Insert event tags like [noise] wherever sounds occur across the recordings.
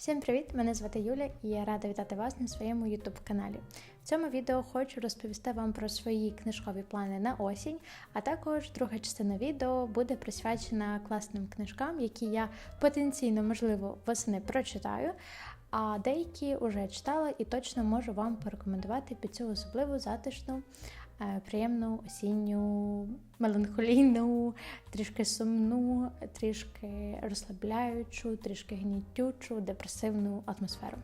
Всім привіт! Мене звати Юля і я рада вітати вас на своєму youtube каналі. В цьому відео хочу розповісти вам про свої книжкові плани на осінь, а також друга частина відео буде присвячена класним книжкам, які я потенційно, можливо, восени прочитаю. А деякі вже читала і точно можу вам порекомендувати під цю особливу затишну, приємну осінню, меланхолійну, трішки сумну, трішки розслабляючу, трішки гнітючу, депресивну атмосферу.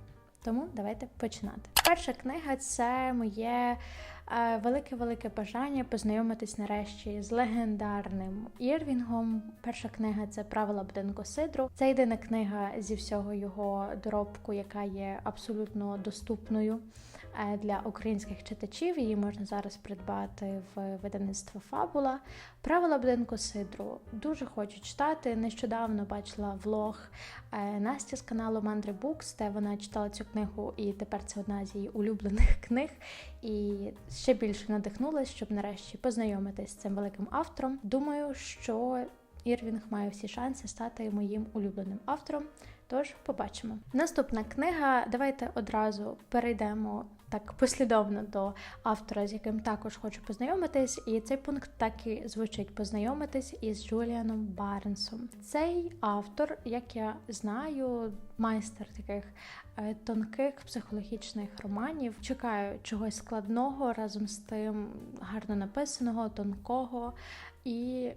Тому давайте починати. Перша книга це моє е, велике-велике бажання познайомитись нарешті з легендарним Ірвінгом. Перша книга це Правила будинку Сидру. Це єдина книга зі всього його доробку, яка є абсолютно доступною е, для українських читачів. Її можна зараз придбати в видавництво Фабула. Правила будинку Сидру дуже хочу читати. Нещодавно бачила влог е, Насті з каналу Мандри Букс, де вона читала цю книгу, і тепер це одна з її улюблених книг. І ще більше надихнулася, щоб нарешті познайомитись з цим великим автором. Думаю, що Ірвінг має всі шанси стати моїм улюбленим автором. Тож побачимо. Наступна книга. Давайте одразу перейдемо так послідовно до автора, з яким також хочу познайомитись. І цей пункт так і звучить познайомитись із Джуліаном Барнсом. Цей автор, як я знаю, майстер таких е, тонких психологічних романів. Чекаю чогось складного разом з тим гарно написаного, тонкого і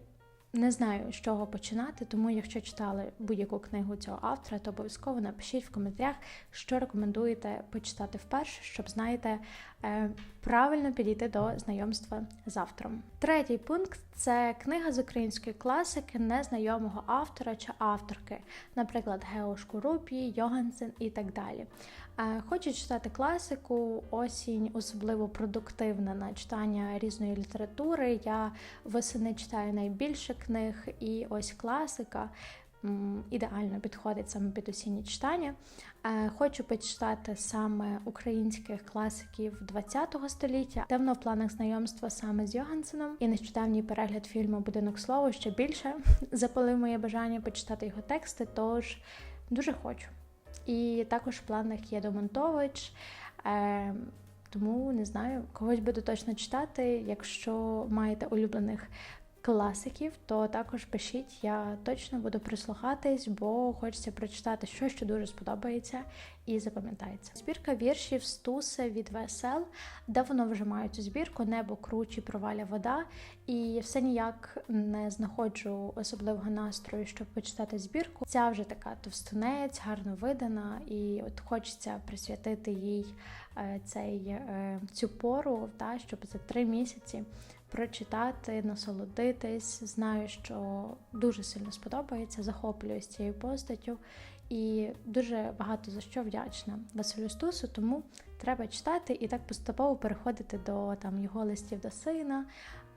не знаю, з чого починати, тому якщо читали будь-яку книгу цього автора, то обов'язково напишіть в коментарях, що рекомендуєте почитати вперше, щоб знаєте е, правильно підійти до знайомства з автором. Третій пункт це книга з української класики незнайомого автора чи авторки, наприклад, Гео Шкурупі, Йогансен і так далі. Хочу читати класику, осінь, особливо продуктивна на читання різної літератури. Я восени читаю найбільше книг, і ось класика ідеально підходить саме під осінні читання. Е, хочу почитати саме українських класиків ХХ століття. Давно в планах знайомства саме з Йогансеном. І нещодавній перегляд фільму Будинок слова ще більше [laughs] запалив моє бажання почитати його тексти. Тож дуже хочу. І також в планах є домонтович. Е, тому не знаю, когось буду точно читати. Якщо маєте улюблених класиків, то також пишіть, я точно буду прислухатись, бо хочеться прочитати щось, що дуже сподобається і запам'ятається. Збірка віршів Стусе від Весел. Давно вже маю цю збірку, небо кручі, проваля вода. І все ніяк не знаходжу особливого настрою, щоб почитати збірку. Ця вже така товстунець, гарно видана, і от хочеться присвятити їй е, цей е, цю пору, та щоб за три місяці прочитати, насолодитись. Знаю, що дуже сильно сподобається, захоплююсь цією постаттю і дуже багато за що вдячна Василю Стусу, тому треба читати і так поступово переходити до там його листів до сина.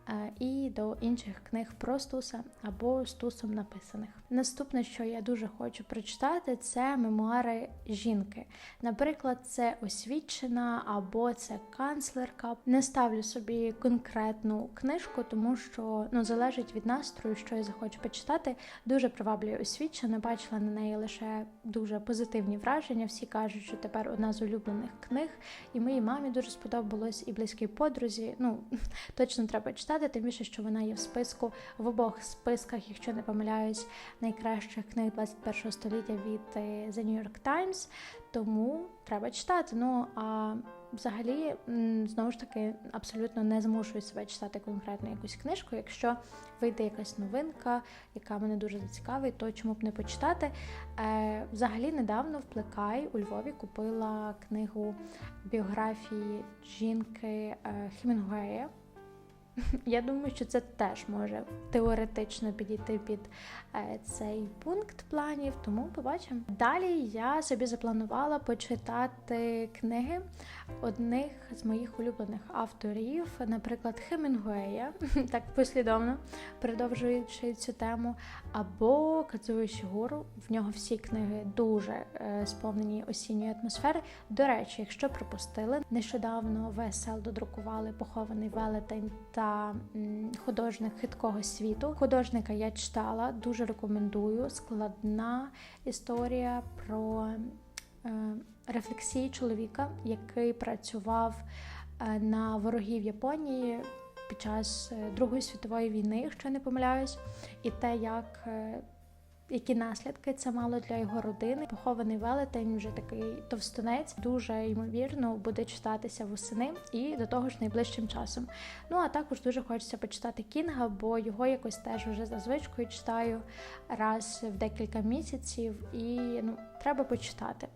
Е, і до інших книг про Стуса або Стусом написаних. Наступне, що я дуже хочу прочитати, це мемуари жінки. Наприклад, це освічена або це канцлерка. Не ставлю собі конкретну книжку, тому що ну залежить від настрою, що я захочу почитати. Дуже приваблює освічена. Бачила на неї лише дуже позитивні враження. Всі кажуть, що тепер одна з улюблених книг, і моїй мамі дуже сподобалось, і близькій подрузі. Ну [laughs] точно треба читати, тим більше, що вона є в списку в обох списках, якщо не помиляюсь найкращих книг 21 століття від е, The New York Times, тому треба читати. Ну а взагалі, знову ж таки, абсолютно не змушую себе читати конкретно якусь книжку. Якщо вийде якась новинка, яка мене дуже зацікавить, то чому б не почитати. Е, Взагалі, недавно в Плекай у Львові купила книгу біографії жінки е, Хімінгуея. Я думаю, що це теж може теоретично підійти під е, цей пункт планів, тому побачимо. Далі я собі запланувала почитати книги одних з моїх улюблених авторів, наприклад, Хемінгуея, [laughs] так послідовно продовжуючи цю тему, або Кадзуї Шігуру. В нього всі книги дуже е, сповнені осінньої атмосфери. До речі, якщо пропустили, нещодавно ВСЛ додрукували похований велетень та художник хиткого світу. Художника я читала, дуже рекомендую. Складна історія про е, рефлексії чоловіка, який працював е, на ворогів Японії під час е, Другої світової війни, якщо не помиляюсь, і те, як. Які наслідки це мало для його родини? Похований велетень, вже такий товстунець, дуже ймовірно буде читатися восени і до того ж найближчим часом. Ну а також дуже хочеться почитати Кінга, бо його якось теж вже за звичкою читаю раз в декілька місяців, і ну треба почитати.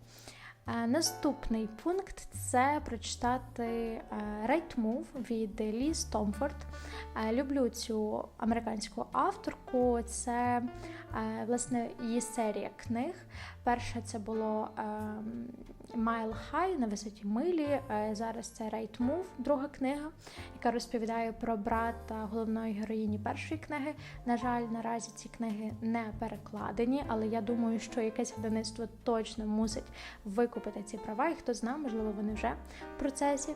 Е, Наступний пункт це прочитати е, Right Move від Ліз Томфорд. Е, Люблю цю американську авторку. Це власне її серія книг. Перша це було ем, Mile High на висоті милі. Е, Зараз це Right Move, друга книга, яка розповідає про брата головної героїні першої книги. На жаль, наразі ці книги не перекладені, але я думаю, що якесь видавництво точно мусить викупити ці права, і хто знає, можливо, вони вже в процесі.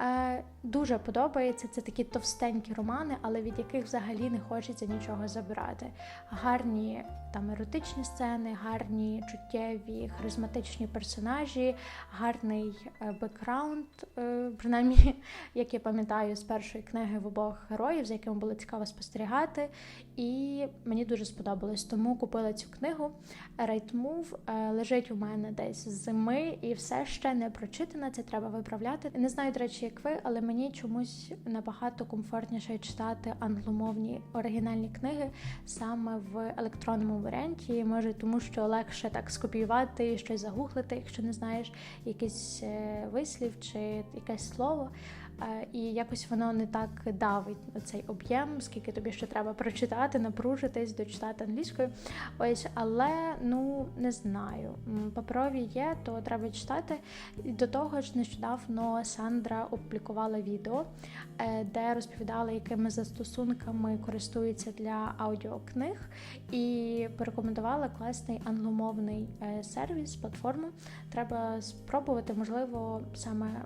Е, Дуже подобається. Це такі товстенькі романи, але від яких взагалі не хочеться нічого забирати. Гарні там еротичні сцени, гарні чуттєві, харизматичні персонажі, гарний е, бекграунд, е, принаймні, [laughs] як я пам'ятаю з першої книги в обох героїв, за якими було цікаво спостерігати. І мені дуже сподобалось, тому купила цю книгу. Right Move е, лежить у мене десь з зими і все ще не прочитана. Це треба виправляти. Не знаю, до речі, як ви, але мені чомусь набагато комфортніше читати англомовні оригінальні книги саме в електронному варіанті. Може, тому що легше так скопіювати, щось загуглити, якщо не знаєш якийсь е, вислів чи якесь слово. Е, І якось воно не так давить цей об'єм, скільки тобі ще треба прочитати, напружитись, дочитати англійською. Ось, але ну не знаю. Паперові є, то треба читати. І до того ж, нещодавно Сандра опублікувала відео, е, де розповідала, якими застосунками користуються для аудіокниг, і порекомендувала класний англомовний е, сервіс, платформу. Треба спробувати, можливо, саме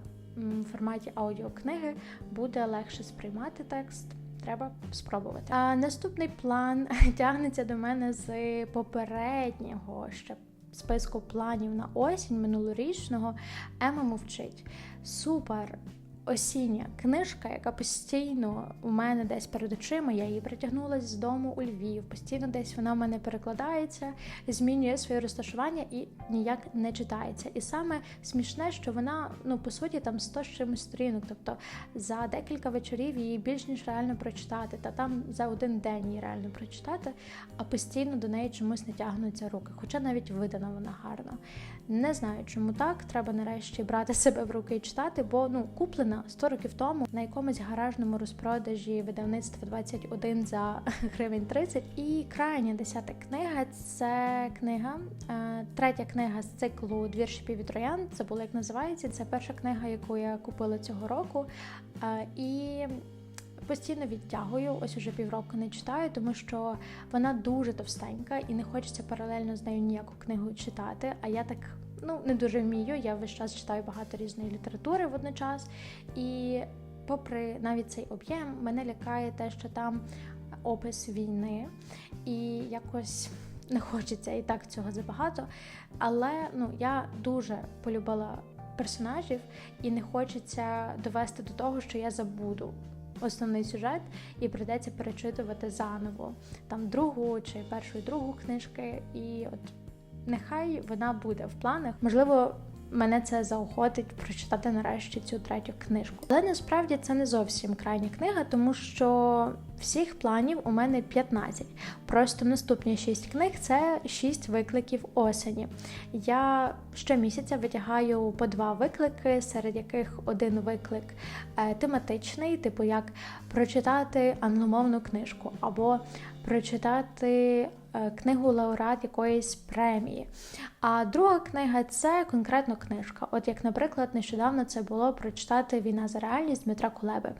форматі аудіокниги буде легше сприймати текст. Треба спробувати. А наступний план [laughs] тягнеться до мене з попереднього ще списку планів на осінь минулорічного. Ема мовчить. Супер осіння книжка, яка постійно у мене десь перед очима. Я її притягнулася з дому у Львів. Постійно десь вона в мене перекладається, змінює своє розташування і ніяк не читається. І саме смішне, що вона, ну по суті, там 100 з чимось сторінок. Тобто за декілька вечорів її більш ніж реально прочитати, та там за один день її реально прочитати, а постійно до неї чомусь не тягнуться руки. Хоча навіть видана вона гарно. Не знаю, чому так. Треба нарешті брати себе в руки і читати, бо ну куплена 100 років тому на якомусь гаражному розпродажі видавництва 21 за [laughs] гривень 30. І крайня десята книга це книга, е, третя книга з циклу Двір шипів і троян. Це було як називається. Це перша книга, яку я купила цього року. Е, І постійно відтягую, ось уже півроку не читаю, тому що вона дуже товстенька і не хочеться паралельно з нею ніяку книгу читати. А я так ну не дуже вмію. Я весь час читаю багато різної літератури водночас. І попри навіть цей об'єм, мене лякає те, що там опис війни, і якось не хочеться і так цього забагато. Але ну я дуже полюбила персонажів, і не хочеться довести до того, що я забуду основний сюжет, і прийдеться перечитувати заново там другу чи першу і другу книжки. І от нехай вона буде в планах. Можливо, мене це заохотить прочитати нарешті цю третю книжку. Але насправді це не зовсім крайня книга, тому що всіх планів у мене 15. Просто наступні 6 книг це 6 викликів осені. Я щомісяця витягаю по два виклики, серед яких один виклик е, тематичний, типу як прочитати англомовну книжку, або прочитати е, книгу лауреат якоїсь премії. А друга книга це конкретно книжка. От як, наприклад, нещодавно це було прочитати Війна за реальність Дмитра Кулеби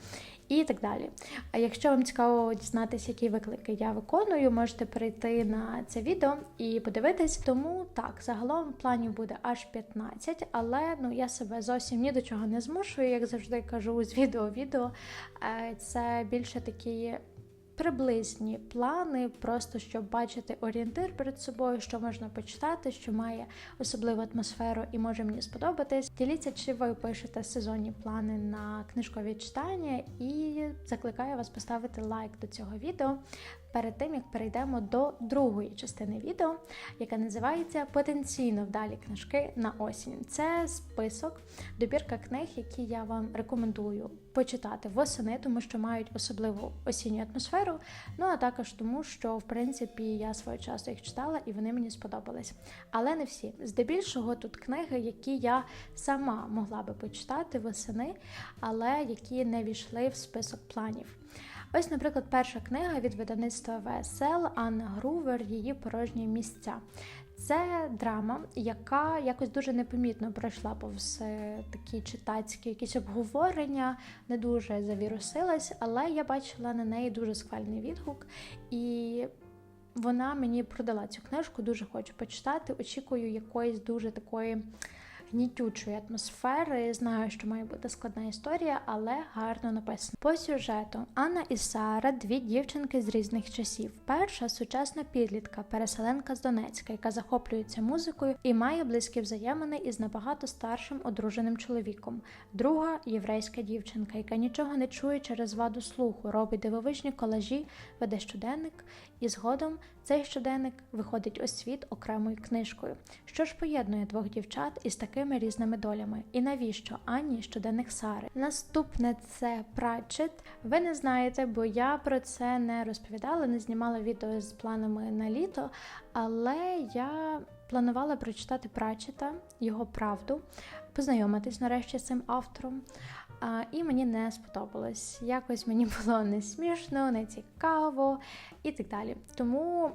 і так далі. А якщо вам цікаво дізнатися, які виклики я виконую, можете перейти на це відео і подивитись. Тому так, загалом планів буде аж 15, але ну я себе зовсім ні до чого не змушую, як завжди кажу з відео в відео. Е, Це більше такі приблизні плани, просто щоб бачити орієнтир перед собою, що можна почитати, що має особливу атмосферу і може мені сподобатись. Діліться, чи ви пишете сезонні плани на книжкові читання, і закликаю вас поставити лайк до цього відео перед тим, як перейдемо до другої частини відео, яка називається Потенційно вдалі книжки на осінь. Це список, добірка книг, які я вам рекомендую почитати восени, тому що мають особливу осінню атмосферу. Ну а також тому, що в принципі я свого часу їх читала і вони мені сподобались. Але не всі. Здебільшого тут книги, які я сама могла би почитати восени, але які не війшли в список планів. Ось, наприклад, перша книга від видавництва ВСЛ Анна Грувер, її порожні місця. Це драма, яка якось дуже непомітно пройшла повз е, такі читацькі якісь обговорення, не дуже завірусилась, але я бачила на неї дуже схвальний відгук, і вона мені продала цю книжку, дуже хочу почитати. Очікую якоїсь дуже такої гнітючої атмосфери. Знаю, що має бути складна історія, але гарно написано. По сюжету Анна і Сара дві дівчинки з різних часів. Перша сучасна підлітка, переселенка з Донецька, яка захоплюється музикою і має близькі взаємини із набагато старшим одруженим чоловіком. Друга єврейська дівчинка, яка нічого не чує через ваду слуху, робить дивовижні колажі, веде щоденник, і згодом цей щоденник виходить у світ окремою книжкою. Що ж поєднує двох дівчат із такими різними долями? І навіщо Анні щоденник Сари? Наступне це Пратчет. Ви не знаєте, бо я про це не розповідала, не знімала відео з планами на літо, але я планувала прочитати Пратчета, його правду, познайомитись нарешті з цим автором. А, І мені не сподобалось. Якось мені було не смішно, не цікаво і так далі. Тому,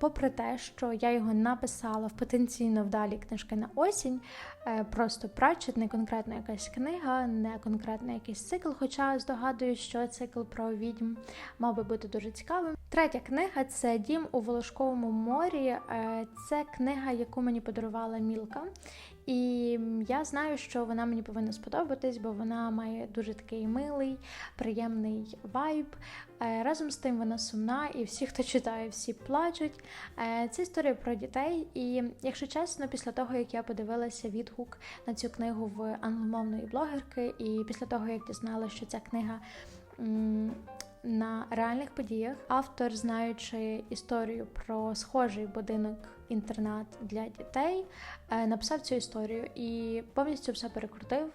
попри те, що я його написала в потенційно вдалі книжки на осінь, просто прачет, не конкретна якась книга, не конкретний якийсь цикл, хоча здогадую, що цикл про відьм мав би бути дуже цікавим. Третя книга це Дім у Волошковому морі. Е, це книга, яку мені подарувала Мілка. І я знаю, що вона мені повинна сподобатись, бо вона має дуже такий милий, приємний вайб. Е, разом з тим вона сумна, і всі, хто читає, всі плачуть. Е, це історія про дітей. І, якщо чесно, після того, як я подивилася відгук на цю книгу в англомовної блогерки, і після того, як дізналася, що ця книга на реальних подіях. Автор, знаючи історію про схожий будинок інтернат для дітей, е, написав цю історію і повністю все перекрутив,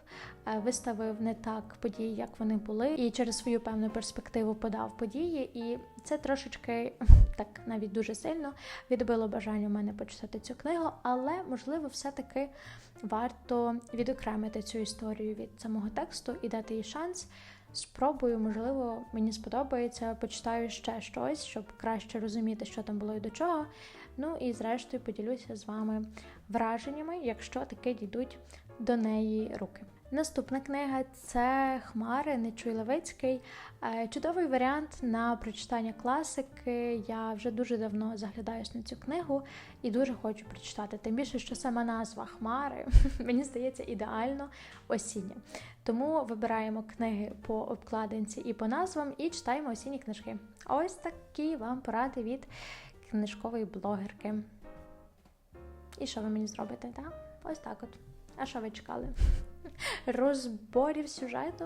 е, виставив не так події, як вони були, і через свою певну перспективу подав події. І це трошечки [laughs] так навіть дуже сильно відбило бажання у мене почитати цю книгу, але можливо, все-таки варто відокремити цю історію від самого тексту і дати їй шанс. Спробую, можливо, мені сподобається, почитаю ще щось, щоб краще розуміти, що там було і до чого. Ну і зрештою поділюся з вами враженнями, якщо таки дійдуть до неї руки. Наступна книга це Хмари Нечуй Левицький. Е, чудовий варіант на прочитання класики. Я вже дуже давно заглядаюсь на цю книгу і дуже хочу прочитати. Тим більше, що сама назва Хмари [laughs] мені здається ідеально осіння. Тому вибираємо книги по обкладинці і по назвам і читаємо осінні книжки. Ось такі вам поради від книжкової блогерки. І що ви мені зробите? так? Ось так от. А що ви чекали? [laughs] розборів сюжету.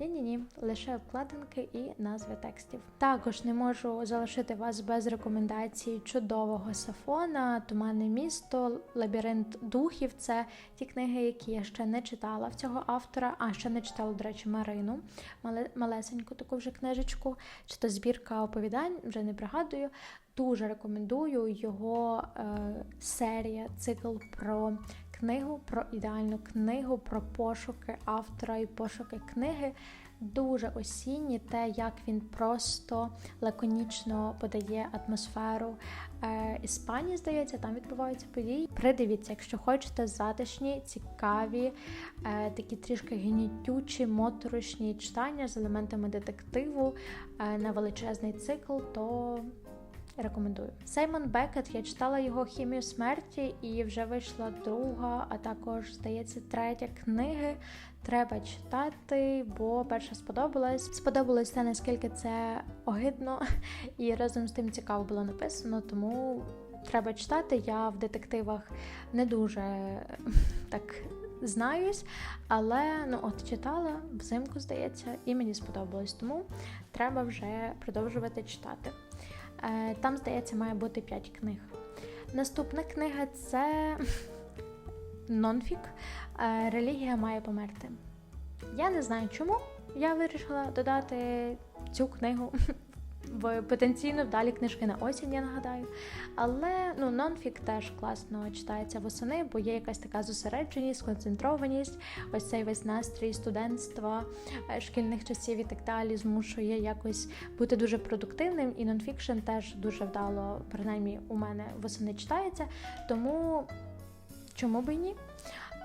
Ні-ні, ні лише обкладинки і назви текстів. Також не можу залишити вас без рекомендацій чудового сафона, Туманне місто, Лабіринт духів. Це ті книги, які я ще не читала в цього автора, а ще не читала, до речі, Марину, малесеньку таку вже книжечку, чи то збірка оповідань, вже не пригадую. Дуже рекомендую його е, серія, цикл про книгу, про ідеальну книгу, про пошуки автора і пошуки книги. Дуже осінні, те, як він просто лаконічно подає атмосферу е, Іспанії, здається, там відбуваються події. Придивіться, якщо хочете затишні, цікаві, е, такі трішки гнітючі, моторошні читання з елементами детективу е, на величезний цикл, то Рекомендую. Сеймон Бекет, я читала його хімію смерті, і вже вийшла друга, а також, здається, третя книги. Треба читати, бо перша сподобалась. Сподобалось те, наскільки це огидно і разом з тим цікаво було написано, тому треба читати. Я в детективах не дуже так знаюсь, але ну от читала взимку, здається, і мені сподобалось, тому треба вже продовжувати читати. Е, там, здається, має бути 5 книг. Наступна книга це [laughs] нонфік. Е, Релігія має померти. Я не знаю чому. Я вирішила додати цю книгу [laughs] в потенційно вдалі книжки на осінь, я нагадаю. Але ну, нонфік теж класно читається восени, бо є якась така зосередженість, сконцентрованість, ось цей весь настрій студентства, е, шкільних часів і так далі змушує якось бути дуже продуктивним. І нонфікшн теж дуже вдало, принаймні у мене восени читається. Тому чому би і ні?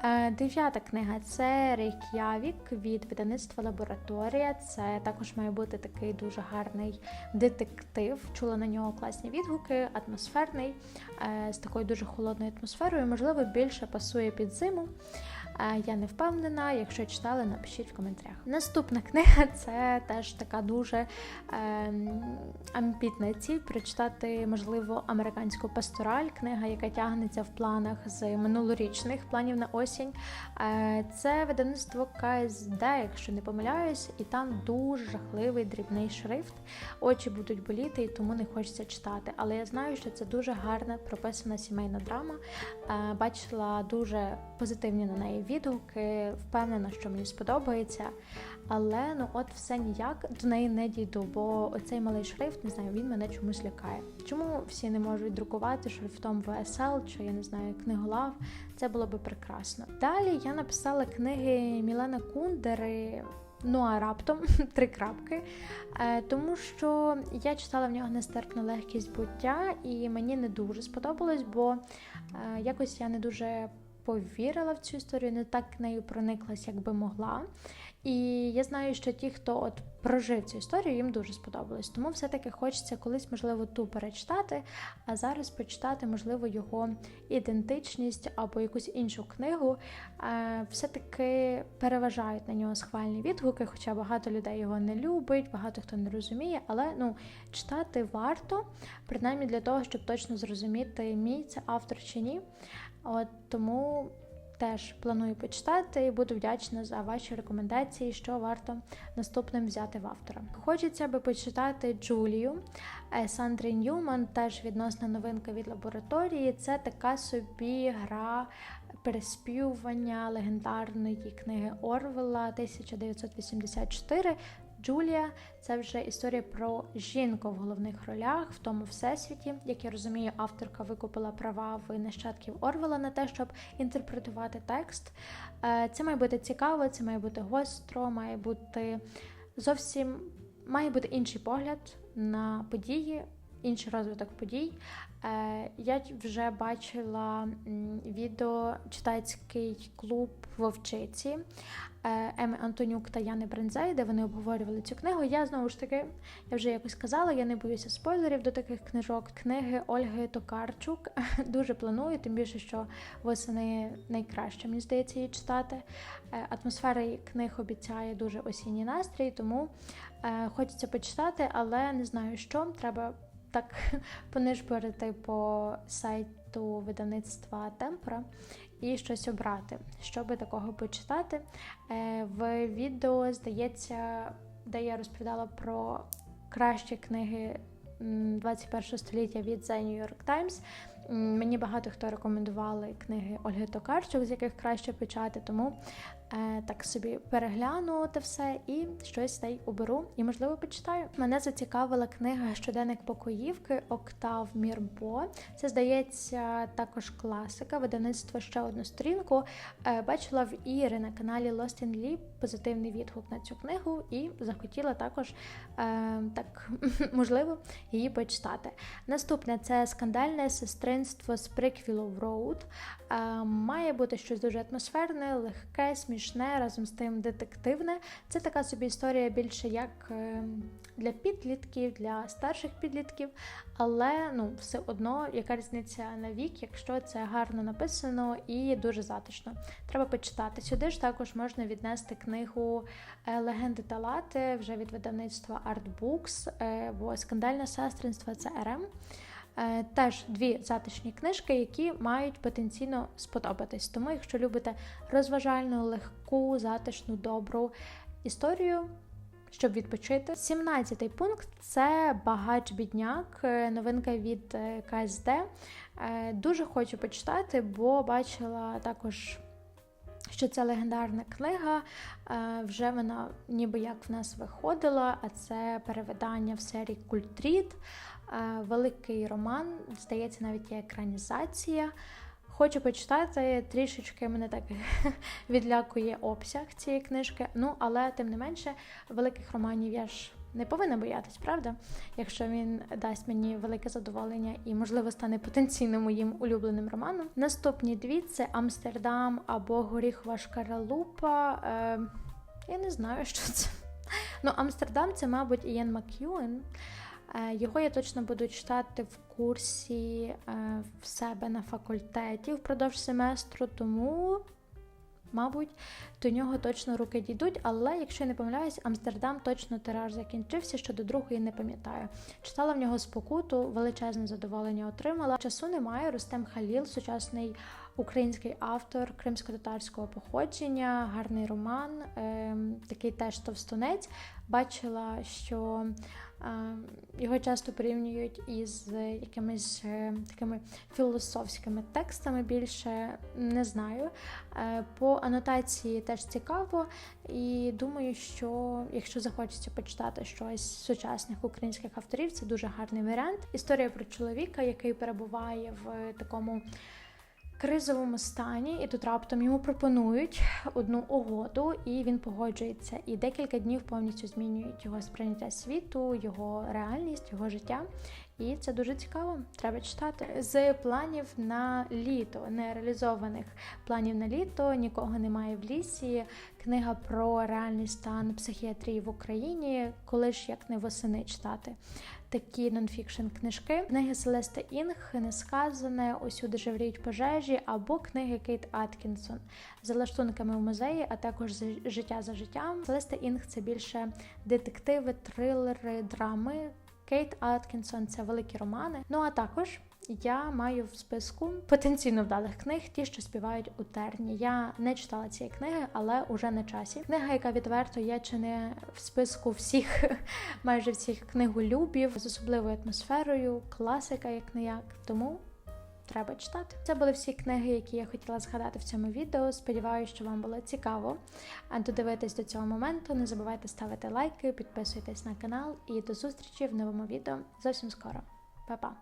Е, дев'ята книга це Рейк'явік від видавництва Лабораторія. Це також має бути такий дуже гарний детектив. Чула на нього класні відгуки, атмосферний, е, з такою дуже холодною атмосферою. Можливо, більше пасує під зиму. Я не впевнена. Якщо читали, напишіть в коментарях. Наступна книга це теж така дуже е, амбітна ціль прочитати, можливо, американську пастораль, книга, яка тягнеться в планах з минулорічних планів на осінь. Е, це видавництво КСД, якщо не помиляюсь, і там дуже жахливий дрібний шрифт. Очі будуть боліти, і тому не хочеться читати. Але я знаю, що це дуже гарна прописана сімейна драма. Е, бачила дуже позитивні на неї відгуки, впевнена, що мені сподобається. Але ну от все ніяк до неї не дійду, бо оцей малий шрифт, не знаю, він мене чомусь лякає. Чому всі не можуть друкувати шрифтом VSL чи я не знаю, книголав? Це було би прекрасно. Далі я написала книги Мілена Кундери. Ну а раптом [laughs] три крапки, е, тому що я читала в нього нестерпну легкість буття, і мені не дуже сподобалось, бо е, якось я не дуже повірила в цю історію, не так нею прониклась, як би могла. І я знаю, що ті, хто от прожив цю історію, їм дуже сподобалось. Тому все-таки хочеться колись, можливо, ту перечитати, а зараз почитати, можливо, його ідентичність або якусь іншу книгу. Все-таки переважають на нього схвальні відгуки, хоча багато людей його не любить, багато хто не розуміє, але ну, читати варто, принаймні для того, щоб точно зрозуміти, мій це автор чи ні. От Тому теж планую почитати і буду вдячна за ваші рекомендації, що варто наступним взяти в автора. Хочеться би почитати Джулію е, Сандри Ньюман, теж відносна новинка від лабораторії. Це така собі гра переспівування легендарної книги Орвела 1984. Джулія це вже історія про жінку в головних ролях в тому всесвіті. Як я розумію, авторка викупила права в нащадків Орвела на те, щоб інтерпретувати текст. Е, це має бути цікаво, це має бути гостро, має бути зовсім має бути інший погляд на події. Інший розвиток подій. Е, я вже бачила відео читацький клуб Вовчиці. Е, Еми Антонюк та Яни Брензей, де вони обговорювали цю книгу. Я знову ж таки, я вже якось казала, я не боюся спойлерів до таких книжок. Книги Ольги Токарчук [laughs] дуже планую, тим більше, що восени найкраще, мені здається, її читати. Е, атмосфера книг обіцяє дуже осінній настрій, тому хочеться почитати, але не знаю, що треба так [laughs] понишпорити по сайту видавництва Темпора і щось обрати, щоб такого почитати. Е, в відео, здається, де я розповідала про кращі книги 21 століття від The New York Times. Мені багато хто рекомендували книги Ольги Токарчук, з яких краще почати, тому так собі перегляну те все і щось та й оберу, і, можливо, почитаю. Мене зацікавила книга Щоденник покоївки Октав Мірбо. Це здається також класика, видавництво ще одну сторінку. Е, бачила в Іри на каналі Lost in Leap позитивний відгук на цю книгу і захотіла також е, так [laughs] можливо її почитати. Наступне це скандальне сестри дитинство з Приквілов Роуд. Е, Має бути щось дуже атмосферне, легке, смішне, разом з тим детективне. Це така собі історія більше як е, для підлітків, для старших підлітків, але ну, все одно яка різниця на вік, якщо це гарно написано і дуже затишно. Треба почитати. Сюди ж також можна віднести книгу е, Легенди та лати вже від видавництва Artbooks, е, бо скандальне сестринство це РМ. Е, Теж дві затишні книжки, які мають потенційно сподобатись. Тому, якщо любите розважальну, легку, затишну, добру історію, щоб відпочити. 17-й пункт це багач бідняк, е, новинка від е, КСД. Дуже хочу почитати, бо бачила також. Що це легендарна книга, вже вона ніби як в нас виходила, а це перевидання в серії Культріт, великий роман, здається, навіть є екранізація. Хочу почитати, трішечки мене так [laughs] відлякує обсяг цієї книжки. Ну, але тим не менше, великих романів я ж не повинна боятись, правда? Якщо він дасть мені велике задоволення і, можливо, стане потенційно моїм улюбленим романом. Наступні дві це Амстердам або Горіхова шкаралупа. Е, я не знаю, що це. Ну, Амстердам це, мабуть, Ієн Мак'юен. Е, Його я точно буду читати в курсі е, в себе на факультеті впродовж семестру, тому, мабуть, до нього точно руки дійдуть. Але якщо я не помиляюсь, Амстердам точно тираж закінчився, щодо другої не пам'ятаю. Читала в нього спокуту, величезне задоволення отримала. Часу немає. Рустем Халіл, сучасний український автор кримсько-татарського походження, гарний роман, е, такий теж товстунець. Бачила, що е, його часто порівнюють із якимись е, такими філософськими текстами. Більше не знаю. Е, по анотації теж цікаво, і думаю, що якщо захочеться почитати щось з сучасних українських авторів, це дуже гарний варіант. Історія про чоловіка, який перебуває в такому кризовому стані, і тут раптом йому пропонують одну угоду, і він погоджується. І декілька днів повністю змінюють його сприйняття світу, його реальність, його життя. І це дуже цікаво. Треба читати. З планів на літо, нереалізованих планів на літо, нікого немає в лісі. Книга про реальний стан психіатрії в Україні, коли ж як не восени читати. Такі нонфікшн книжки, книги Селеста Інг, Несказане, Усюди живріють пожежі, або книги Кейт Аткінсон за лаштунками в музеї, а також життя за життям. Селеста Інг це більше детективи, трилери, драми. Кейт Аткінсон це великі романи. Ну а також я маю в списку потенційно вдалих книг, ті, що співають у терні. Я не читала цієї книги, але уже на часі. Книга, яка відверто є чи не в списку всіх, [laughs] майже всіх книголюбів з особливою атмосферою, класика, як не як. Тому. Треба читати. Це були всі книги, які я хотіла згадати в цьому відео. Сподіваюся, що вам було цікаво додивитись до цього моменту. Не забувайте ставити лайки, підписуйтесь на канал і до зустрічі в новому відео зовсім скоро. Па-па!